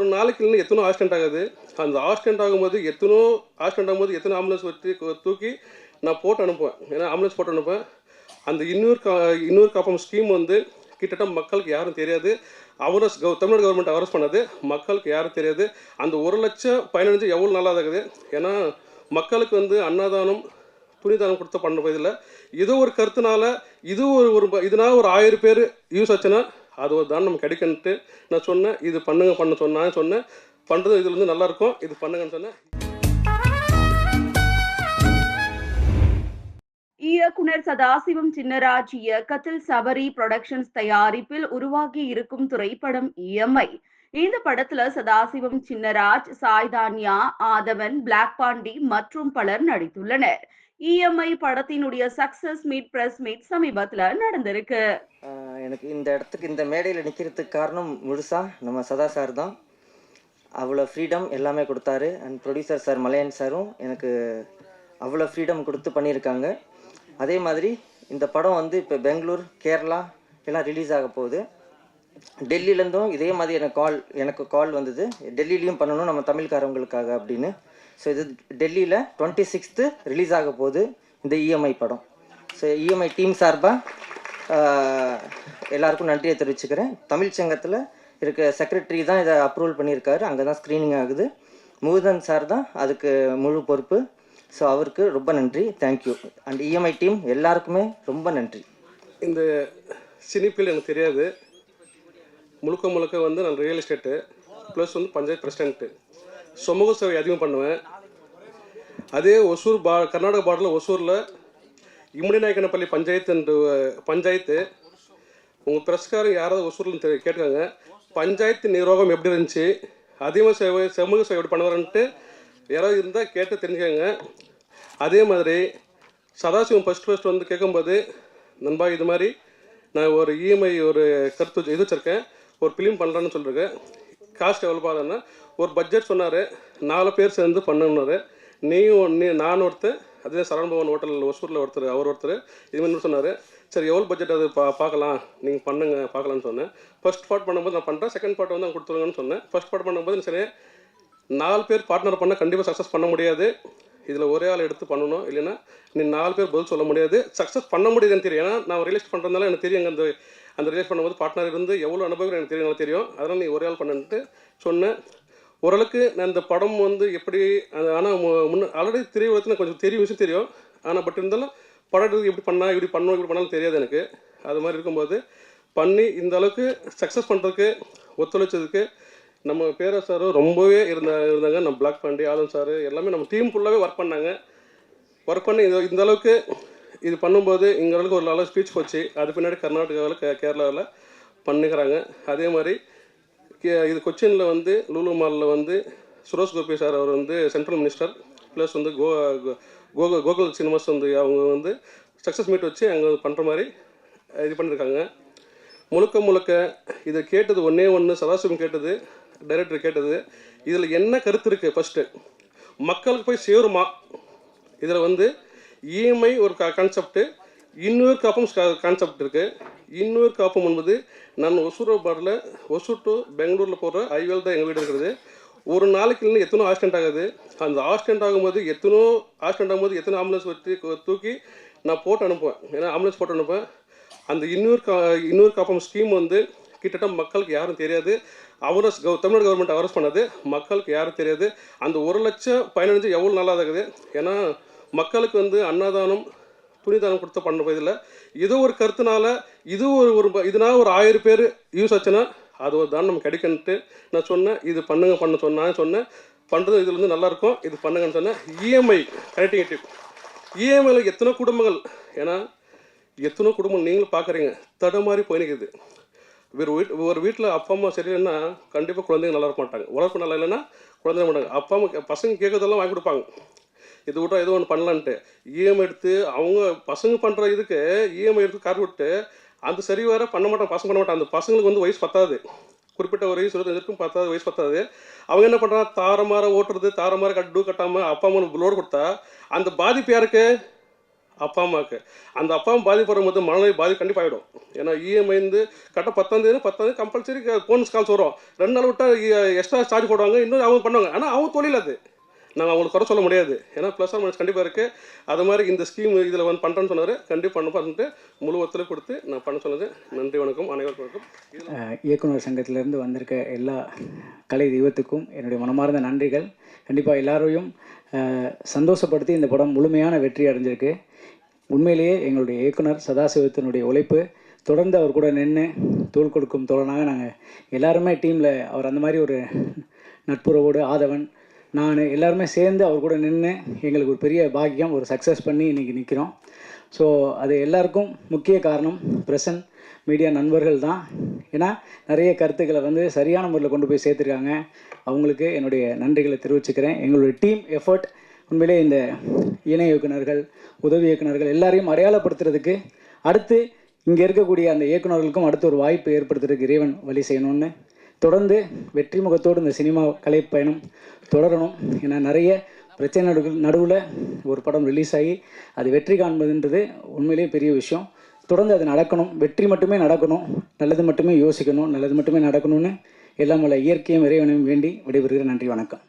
ஒரு நாளைக்கு இல்லைன்னா எத்தனோ ஆக்சிடென்ட் ஆகுது. அந்த ஆக்சிடென்ட் ஆகும்போது எத்தனோ ஆக்சிடென்ட் ஆகும்போது எத்தனை ஆம்புலன்ஸ் வச்சு தூக்கி நான் போட்டு அனுப்புவேன். ஏன்னா ஆம்புலன்ஸ் போட்டு அனுப்புவேன். அந்த இன்னொரு கா இன்னொரு காப்பம் ஸ்கீம் வந்து கிட்டத்தட்ட மக்களுக்கு யாரும் தெரியாது. அவரஸ் கவ தமிழ்நாடு கவர்மெண்ட் அவரஸ் பண்ணது. மக்களுக்கு யாரும் தெரியாது. அந்த ஒரு லட்சம் பயனடைஞ்சு எவ்வளோ நல்லா இருக்குது ஏன்னா மக்களுக்கு வந்து அன்னதானம் துணிதானம் கொடுத்த பண்ண இதில் இது ஒரு கருத்துனால இது ஒரு ஒரு ப- ஒரு ஆயிரம் பேர் யூஸ் ஆச்சுன்னா அது ஒரு தான் நம்ம கிடைக்குன்ட்டு நான் சொன்னேன் இது பண்ணுங்க பண்ண சொன்னேன் சொன்னேன். பண்ணுறது இதில் இருந்து நல்லாயிருக்கும் இது பண்ணுங்கன்னு சொன்னேன். இயக்குனர் சதாசிவம் சின்னராஜ் இயக்கத்தில் சபரி புரொடக்ஷன்ஸ் தயாரிப்பில் உருவாகி இருக்கும் திரைப்படம் இஎம்ஐ இந்த படத்துல சதாசிவம் சின்னராஜ் சாய்தான்யா ஆதவன் பிளாக் பாண்டி மற்றும் பலர் நடித்துள்ளனர். இஎம்ஐ படத்தினுடைய சக்சஸ் மீட் பிரஸ் மீட் சமீபத்துல நடந்திருக்கு. எனக்கு இந்த இடத்துக்கு இந்த மேடையில் நிற்கிறதுக்கு காரணம் முழுசா நம்ம சதா சார் தான். அவ்வளோ ஃப்ரீடம் எல்லாமே கொடுத்தாரு. அண்ட் ப்ரொடியூசர் சார் மலையன் சாரும் எனக்கு அவ்வளோ ஃப்ரீடம் கொடுத்து பண்ணியிருக்காங்க. அதே மாதிரி இந்த படம் வந்து இப்போ பெங்களூர் கேரளா எல்லாம் ரிலீஸ் ஆக போகுது. டெல்லியிலேருந்தும் இதே மாதிரி எனக்கு கால் எனக்கு கால் வந்தது. டெல்லியிலையும் பண்ணணும் நம்ம தமிழ்காரவங்களுக்காக அப்படின்னு. ஸோ இது டெல்லியில் டுவெண்ட்டி சிக்ஸ்த்து ரிலீஸ் ஆக போகுது இந்த இஎம்ஐ படம். ஸோ இஎம்ஐ டீம் சார்பாக எல்லாருக்கும் நன்றியை தெரிவிச்சுக்கிறேன். தமிழ் சங்கத்தில் இருக்க செக்ரட்டரி தான் இதை அப்ரூவல் பண்ணியிருக்காரு. அங்கே தான் ஸ்க்ரீனிங் ஆகுது. முகுதன் சார் தான் அதுக்கு முழு பொறுப்பு. ஸோ அவருக்கு ரொம்ப நன்றி. தேங்க்யூ அண்ட் இஎம்ஐ டீம் எல்லாருக்குமே ரொம்ப நன்றி. இந்த சினிப்பில் எனக்கு தெரியாது. முழுக்க முழுக்க வந்து நான் ரியல் எஸ்டேட்டு ப்ளஸ் வந்து பஞ்சாயத்து பிரசிடென்ட்டு சமூக சேவை அதிகம் பண்ணுவேன். அதே ஒசூர் பா கர்நாடக பார்டரில் ஒசூரில் இம்முடி நாயக்கனப்பள்ளி பஞ்சாயத்து பஞ்சாயத்து. உங்கள் பிரஸ்காரம் யாராவது ஒசூரில் தெ கேட்டுக்காங்க பஞ்சாயத்து நிர்வாகம் எப்படி இருந்துச்சு? அதிகமாக சேவை சமூக சேவை எப்படி பண்ணுவாருன்ட்டு யாராவது இருந்தால் கேட்டு தெரிஞ்சுக்கோங்க. அதே மாதிரி சதாசிவம் ஃபஸ்ட் ஃபஸ்ட் வந்து கேட்கும்போது நண்பா இது மாதிரி நான் ஒரு இஎம்ஐ ஒரு கருத்து இது வச்சுருக்கேன். ஒரு ஃபிலிம் பண்ணுறேன்னு சொல்லியிருக்கேன் காஸ்ட் எவ்வளோ பார்த்தோன்னா ஒரு பட்ஜெட் சொன்னார். நாலு பேர் சேர்ந்து பண்ணுனாரு நீயும் நீ நான் ஒருத்தர் அதே சரவணபவன் ஹோட்டல் ஒசூரில் ஒருத்தர் அவர் ஒருத்தர் இது மாதிரி சொன்னார். சரி எவ்வளோ பட்ஜெட் அது பா பார்க்கலாம் நீங்கள் பண்ணுங்க பார்க்கலான்னு சொன்னேன். ஃபர்ஸ்ட் பார்ட் பண்ணும்போது நான் பண்ணுறேன் செகண்ட் பார்ட் வந்து நான் கொடுத்துருங்கன்னு சொன்னேன். ஃபர்ஸ்ட் பார்ட் பண்ணும்போது சரி நாலு பேர் பார்ட்னர் பண்ணால் கண்டிப்பாக சக்ஸஸ் பண்ண முடியாது. இதில் ஒரே ஆள் எடுத்து பண்ணணும். இல்லைன்னா நீ நாலு பேர் பதில் சொல்ல முடியாது. சக்ஸஸ் பண்ண முடியுதுன்னு தெரியும். ஏன்னா நான் ரிலீஸ் பண்ணுறதுனால எனக்கு தெரியும் அந்த அந்த ரிலீஸ் பண்ணும்போது பார்ட்னர் இருந்து எவ்வளோ அனுபவம் எனக்கு தெரியும் தெரியும். அதனால் நீ ஒரே ஆள் பண்ணுன்ட்டு சொன்னேன் ஓரளவுக்கு நான் இந்த படம் வந்து எப்படி ஆனால் முன்ன ஆல்ரெடி திரையுலகத்தில் எனக்கு கொஞ்சம் தெரியும் விஷயம் தெரியும். ஆனால் பட் இருந்தாலும் படம் எப்படி பண்ணால் இப்படி பண்ணணும் இப்படி பண்ணாலும் தெரியாது எனக்கு. அது மாதிரி இருக்கும்போது பண்ணி இந்த அளவுக்கு சக்ஸஸ் பண்ணுறதுக்கு ஒத்துழைச்சதுக்கு நம்ம பேர சார் ரொம்பவே இருந்தா இருந்தாங்க. நம்ம பிளாக் பாண்டி ஆதம் சார் எல்லாமே நம்ம டீம் ஃபுல்லாகவே ஒர்க் பண்ணாங்க. ஒர்க் பண்ணி இந்த இந்த அளவுக்கு இது பண்ணும்போது எங்களுக்கு அளவுக்கு ஒரு நல்ல ஸ்பீச் போச்சு. அது பின்னாடி கர்நாடகாவில் கே கேரளாவில் பண்ணுகிறாங்க. அதே மாதிரி கே- இது கொச்சினில் வந்து லூலு மாலில் வந்து சுரேஷ் கோபி சார் அவர் வந்து சென்ட்ரல் மினிஸ்டர் ப்ளஸ் வந்து கோ கோகுல் கோகு கோகுல் சினிமாஸ் வந்து அவங்க வந்து சக்ஸஸ் மீட் வச்சு அங்கே பண்ணுற மாதிரி இது பண்ணியிருக்காங்க முழுக்க முழுக்க இதை கேட்டது ஒன்றே ஒன்று சதாசிவம் கேட்டது டைரக்டர் கேட்டது இதில் என்ன கருத்து இருக்குது ஃபஸ்ட்டு மக்களுக்கு போய் சேருமா? இதில் வந்து இஎம்ஐ ஒரு க கான்செப்ட்டு இன்னொரு காப்பும் கான்செப்ட் இருக்குது இன்னொரு காப்பம் என்பது நான் ஒசூர் பார்டரில் ஒசூர் டு பெங்களூரில் போகிற ஹைவேல தான் எங்கள் வீடு இருக்கிறது. ஒரு நாளைக்கு இல்லைன்னா எத்தனோ ஆக்சிடென்ட் ஆகுது. அந்த ஆக்சிடென்ட் ஆகும்போது எத்தனோ ஆக்சிடென்ட் ஆகும்போது எத்தனை ஆம்புலன்ஸ் வச்சு தூக்கி நான் போட்டு அனுப்புவேன். ஏன்னா ஆம்புலன்ஸ் போட்டு அனுப்புவேன். அந்த இன்னொரு கா இன்னொரு காப்பம் ஸ்கீம் வந்து கிட்டத்தட்ட மக்களுக்கு யாரும் தெரியாது. அவரஸ் கவ தமிழ்நாடு கவர்மெண்ட் அவரஸ் பண்ணது. மக்களுக்கு யாரும் தெரியாது. அந்த ஒரு லட்சம் பயனடைஞ்சு எவ்வளோ நல்லா இருக்குது ஏன்னா மக்களுக்கு வந்து அன்னதானம் துணிதானம் கொடுத்து பண்ண இதில் இது ஒரு கருத்துனால இது ஒரு ஒரு இதனால் ஒரு ஆயிரம் பேர் யூஸ் ஆச்சுன்னா அது ஒரு தானம் நம்ம கிடைக்குன்ட்டு நான் சொன்னேன். இது பண்ணுங்க பண்ண சொன்னேன் சொன்னேன். பண்ணுறது இதில் வந்து நல்லாயிருக்கும் இது பண்ணுங்கன்னு சொன்னேன். இஎம்ஐ கனெக்டிவிட்டி இஎம்ஐயில் எத்தனை குடும்பங்கள்? ஏன்னா எத்தனை குடும்பம் நீங்களும் பார்க்குறீங்க தடுமாறி போய் நிற்குது ஒரு வீட் ஒரு வீட்டில் அப்பா அம்மா சரியில்லைன்னா கண்டிப்பாக குழந்தைங்க நல்லா இருக்க மாட்டாங்க. வளர்ப்பு நல்லா இல்லைன்னா குழந்தைங்க மாட்டாங்க. அப்பா அம்மா பசங்க கேட்கறதெல்லாம் வாங்கி கொடுப்பாங்க. இது விட்டா ஏதோ ஒன்று பண்ணலான்ட்டு. இஎம்ஐ எடுத்து அவங்க பசங்க பண்ணுற இதுக்கு இஎம்ஐ எடுத்து கார் விட்டு அந்த சரி வர பண்ண மாட்டாங்க. பசங்க பண்ண மாட்டாங்க. அந்த பசங்களுக்கு வந்து வயசு பத்தாது. குறிப்பிட்ட ஒரு வயசு இருபத்தஞ்சுக்கும் பத்தாவது வயசு பத்தாது. அவங்க என்ன பண்ணுறாங்க தாரமார ஓட்டுறது தாரமார கட்டு கட்டாமல் அப்பா அம்மா லோடு கொடுத்தா அந்த பாதிப்பு யாருக்கு? அப்பா அம்மாவுக்கு அந்த அப்பா அம்மா பாதிப்படுற போது மனநிலை பாதி கண்டிப்பாக ஆகிடும் ஏன்னா இஎம்ஐ வந்து கரெக்டாக பத்தாம் தேதி பத்தாம் கம்பல்சரி போனஸ் கால்ஸ் வரும். ரெண்டு நாள் விட்டால் எக்ஸ்ட்ரா சார்ஜ் போடுவாங்க. இன்னும் அவங்க பண்ணுவாங்க. ஆனால் அவங்க தொழில் அது. நாங்கள் அவங்களுக்கு குறை சொல்ல முடியாது. ஏன்னா ப்ளஸ் ஆர் மைனஸ் கண்டிப்பாக இருக்குது அது மாதிரி இந்த ஸ்கீம் இதில் வந்து பண்ணுறேன்னு சொன்னார். கண்டிப்பாக பண்ண பண்ணிட்டு முழு ஒத்துழைப்பு கொடுத்து நான் பண்ண சொன்னது. நன்றி வணக்கம். அனைவருக்கும் வணக்கம். இயக்குனர் சங்கத்திலேருந்து வந்திருக்க எல்லா கலை தெய்வத்துக்கும் என்னுடைய மனமார்ந்த நன்றிகள். கண்டிப்பாக எல்லாரையும் சந்தோஷப்படுத்தி இந்த படம் முழுமையான வெற்றி அடைஞ்சிருக்கு. உண்மையிலேயே எங்களுடைய இயக்குனர் சதாசிவத்தினுடைய உழைப்பு தொடர்ந்து அவர் கூட நின்று தோள் கொடுக்கும் தோழனாக நாங்கள் எல்லாருமே டீமில் அவர் அந்த மாதிரி ஒரு நட்புறவோடு ஆதவன் நான் எல்லாருமே சேர்ந்து அவர் கூட நின்று எங்களுக்கு ஒரு பெரிய பாக்கியம் ஒரு சக்ஸஸ் பண்ணி இன்றைக்கி நிற்கிறோம் ஸோ அது எல்லாருக்கும் முக்கிய காரணம் பிரசன்ட் மீடியா நண்பர்கள் தான். ஏன்னா நிறைய கருத்துக்களை வந்து சரியான முறையில் கொண்டு போய் சேர்த்துருக்காங்க. அவங்களுக்கு என்னுடைய நன்றிகளை தெரிவிச்சுக்கிறேன். எங்களுடைய டீம் எஃபர்ட் உண்மையிலே இந்த இணை இயக்குநர்கள் உதவி இயக்குநர்கள் எல்லாரையும் அடையாளப்படுத்துறதுக்கு அடுத்து இங்கே இருக்கக்கூடிய அந்த இயக்குனர்களுக்கும் அடுத்து ஒரு வாய்ப்பு ஏற்படுத்துறதுக்கு இறைவன் வழி செய்யணும்னு தொடர்ந்து வெற்றி முகத்தோடு இந்த சினிமா கலை பயணம் தொடரணும். ஏன்னா நிறைய பிரச்சனை நடு நடுவில் ஒரு படம் ரிலீஸ் ஆகி அது வெற்றி காண்பதுன்றது உண்மையிலேயே பெரிய விஷயம். தொடர்ந்து அது நடக்கணும். வெற்றி மட்டுமே நடக்கணும். நல்லது மட்டுமே யோசிக்கணும். நல்லது மட்டுமே நடக்கணும்னு எல்லாம் உள்ள இயற்கையும் இறைவனையும் வேண்டி விடைபெறுகிறேன். நன்றி வணக்கம்.